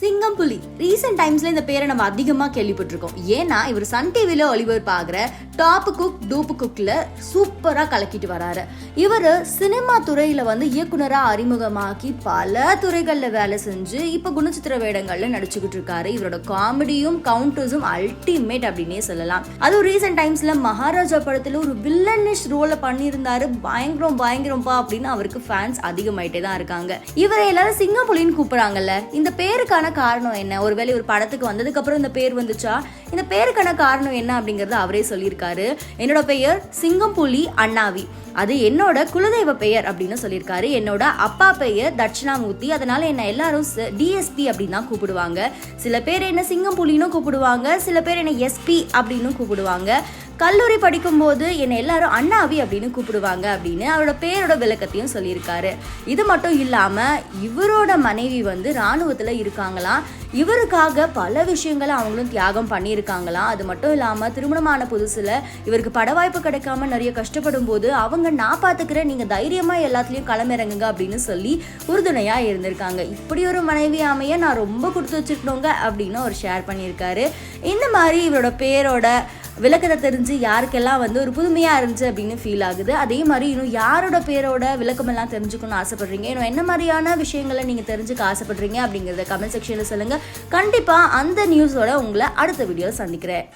சிங்கம் புலி. ரீசெண்ட் டைம்ஸ்ல இந்த பேரை நம்ம அதிகமா கேள்விப்பட்டிருக்கோம். ஏன்னா இவர் சன் டிவில ஒளிபரப்பாகிற டாப் குக் டூப் குக்ல சூப்பரா கலக்கிட்டு வராரு. இவர் சினிமா துறையில வந்து இயக்குனரா அறிமுகமாக்கி பல துறைகள்ல வேலை செஞ்சு இப்ப குணச்சித்திர வேடங்கள்ல நடிச்சுக்கிட்டு இருக்காரு. இவரோட காமெடியும் கவுண்டர்ஸும் அல்டிமேட் அப்படின்னே சொல்லலாம். அதுவும் ரீசெண்ட் டைம்ஸ்ல மகாராஜா படத்துல ஒரு வில்லனிஷ் ரோல பண்ணியிருந்தாரு. பயங்கரம் பயங்கரம்பா அப்படின்னு அவருக்கு ஃபேன்ஸ் அதிகமாயிட்டே தான் இருக்காங்க. இவரை எல்லாரும் சிங்கப்புலின்னு கூப்பிடுறாங்கல்ல. இந்த பேருக்கான காரணம் காரணம் என்ன? ஒருவேளை ஒரு படத்துக்கு வந்ததுக்கு அப்புறம் இந்த பேர் வந்துச்சா? இந்த பேருக்கான காரணம் என்ன அப்படிங்கறத அவரே சொல்லியிருக்காரு. என்னோட பெயர் சிங்கம் புலி அண்ணாவி. அது என்னோட குலதெய்வ பெயர் அப்படின்னு சொல்லியிருக்காரு. என்னோட அப்பா பெயர் தட்சிணாமூர்த்தி. அதனால என்ன எல்லாரும் டிஎஸ்பி அப்படின்னு தான் கூப்பிடுவாங்க. சில பேர் என்ன சிங்கம் புலின்னு கூப்பிடுவாங்க. சில பேர் என்ன எஸ்பி அப்படின்னு கூப்பிடுவாங்க. கல்லூரி படிக்கும்போது என்னை எல்லாரும் அண்ணாவி அப்படின்னு கூப்பிடுவாங்க அப்படின்னு அவரோட பேரோட விளக்கத்தையும் சொல்லியிருக்காரு. இது மட்டும் இல்லாமல் இவரோட மனைவி வந்து இராணுவத்தில் இருக்காங்களாம். இவருக்காக பல விஷயங்களை அவங்களும் தியாகம் பண்ணியிருக்காங்களாம். அது மட்டும் இல்லாமல் திருமணமான புதுசில் இவருக்கு பட வாய்ப்பு கிடைக்காம நிறைய கஷ்டப்படும் போது அவங்க நான் பார்த்துக்கிறேன் நீங்கள் தைரியமாக எல்லாத்துலேயும் களமிறங்குங்க அப்படின்னு சொல்லி உறுதுணையாக இருந்திருக்காங்க. இப்படி ஒரு மனைவி அமைய நான் ரொம்ப கொடுத்து வச்சிருக்கணுங்க அப்படின்னு அவர் ஷேர் பண்ணியிருக்காரு. இந்த மாதிரி இவரோட பேரோட விளக்கத்தை தெரிஞ்சு யாருக்கெல்லாம் வந்து ஒரு புதுமையாக இருந்துச்சு அப்படின்னு ஃபீல் ஆகுது. அதே மாதிரி இன்னும் யாரோட பேரோட விளக்கமெல்லாம் தெரிஞ்சுக்கணும்னு ஆசைப்படுறீங்க? இன்னும் என்ன மாதிரியான விஷயங்களை நீங்கள் தெரிஞ்சுக்க ஆசைப்படுறீங்க அப்படிங்கிறத கமெண்ட் செக்ஷனில் சொல்லுங்கள் கண்டிப்பாக அந்த நியூஸோட உங்களை அடுத்த வீடியோ சந்திக்கிறேன்.